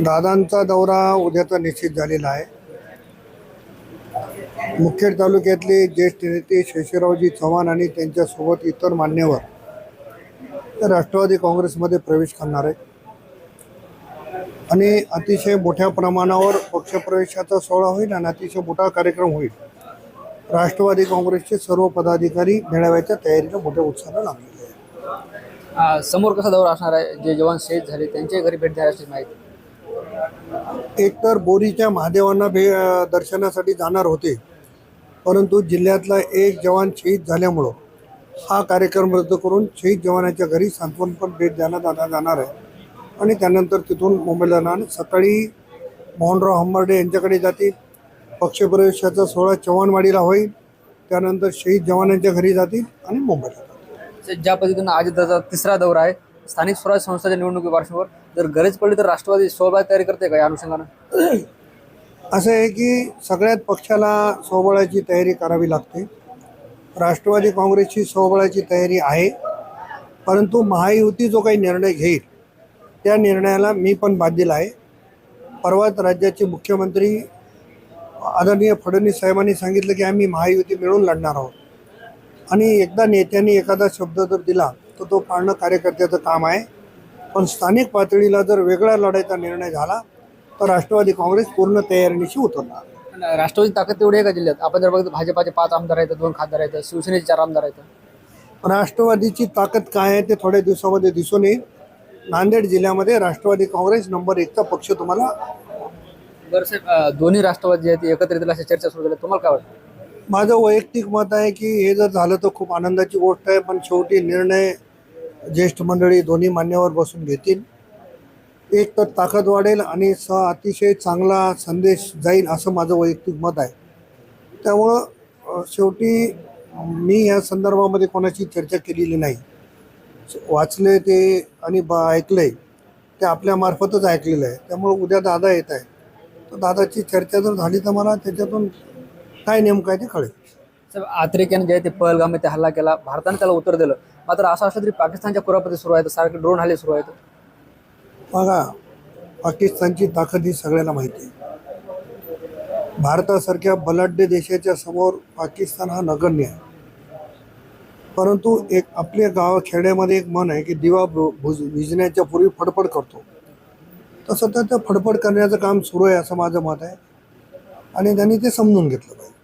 दादांचा दौरा उद्याचा निश्चित झालेला आहे. मुखेड तालुक्यातले ज्येष्ठ नेते शेषरावजी चव्हाण आणि त्यांच्यासोबत इतर मान्यवर राष्ट्रवादी काँग्रेसमध्ये प्रवेश करणार आहे आणि अतिशय मोठ्या प्रमाणावर पक्षप्रवेशाचा सोहळा होईल आणि अतिशय मोठा कार्यक्रम होईल. राष्ट्रवादी काँग्रेसचे सर्व पदाधिकारी मेळाव्याच्या तयारीला मोठ्या उत्साहानं लागलेले आहेत. समोर कसा दौरा असणार आहे? जे जवान शहीद झाले त्यांच्या घरी भेट द्यायची माहिती. एकतर बोरीच्या महादेवांना भे दर्शनासाठी जाणार होते. परंतु जिल्ह्यातला एक जवान शहीद झाल्यामुळं हा कार्यक्रम रद्द करून शहीद जवानाच्या घरी सांत्वनपण भेट द्यायला जाता जाणार आहे. आणि त्यानंतर तिथून मुंबईला जाणार. आणि सकाळी मोहनराव हंबर्डे यांच्याकडे जातील. पक्षप्रवेशाचा सोहळा चव्हाणवाडीला होईल. त्यानंतर शहीद जवानांच्या घरी जातील आणि मुंबईला ज्या पद्धतीनं आज त्याचा तिसरा दौरा आहे स्थानिक स्वराज्य संस्थाच्या निवडणुकी पार्श्वभूमीवर जर गरज पडली तर राष्ट्रवादी सोबत तयारी करते का या अनुषंगानं? असं आहे की सगळ्यात पक्षाला स्वबळाची तयारी करावी लागते. राष्ट्रवादी काँग्रेसची स्वबळाची तयारी आहे परंतु महायुती जो काही निर्णय घेईल त्या निर्णयाला मी पण बांधील आहे. परवाच राज्याचे मुख्यमंत्री आदरणीय फडणवीस साहेबांनी सांगितलं की आम्ही महायुती मिळून लढणार आहोत. आणि एकदा नेत्यांनी एखादा शब्द जर दिला तर तो पाळणं कार्यकर्त्याचं काम आहे. पण स्थानिक पातळीला जर वेगळा लढायचा निर्णय झाला तर राष्ट्रवादी काँग्रेस पूर्ण तयारीनिशी उतरणार. राष्ट्रवादी ताकद तेवढी आहे का जिल्ह्यात? आपण जर बघितलं भाजपाचे पाच आमदार आहेत दोन खासदार आहेत शिवसेनेचे चार आमदार आहेत. राष्ट्रवादीची ताकद काय आहे ते थोड्या दिवसामध्ये दिसून येईल. नांदेड जिल्ह्यामध्ये राष्ट्रवादी काँग्रेस नंबर एकचा पक्ष तुम्हाला बरं साहेब दोन्ही राष्ट्रवादी जे आहेत एकत्रित अशा चर्चा सुरू झाल्या. तुम्हाला काय वाटतं? माझं वैयक्तिक मत आहे की हे जर झालं तर खूप आनंदाची गोष्ट आहे पण शेवटी निर्णय ज्येष्ठ मंडळी दोन्ही मान्यवर बसून घेतील. एक तर ताकद वाढेल आणि स अतिशय चांगला संदेश जाईल असं माझं वैयक्तिक मत आहे. त्यामुळं शेवटी मी या संदर्भामध्ये कोणाची चर्चा केलेली नाही. वाचले ते आणि ब ऐकलंय ते आपल्यामार्फतच ऐकलेलं आहे. त्यामुळं उद्या दादा येत आहे तर दादाची चर्चा जर झाली तर मला त्याच्यातून काय नेमकं आहे ते कळेल. साहेब आत्रेक्याने जे आहे ते पहलगाम ते हल्ला केला. भारताने त्याला उत्तर दिलं. मात्र असं असलं तरी पाकिस्तानच्या कुरापती सुरू आहेत सारखे ड्रोन हल्ले सुरू आहेत. बघा पाकिस्तानची ताकद ही सगळ्यांना माहिती आहे. भारतासारख्या बलाढ्य देशाच्या समोर पाकिस्तान हा नगण्य आहे. परंतु एक आपल्या गाव खेड्यामध्ये एक मन आहे की दिवा भुज विजण्याच्या पूर्वी फडफड करतो. तसं तर ते फडफड करण्याचं काम सुरू आहे असं माझं मत आहे. आणि त्यांनी ते समजून घेतलं पाहिजे.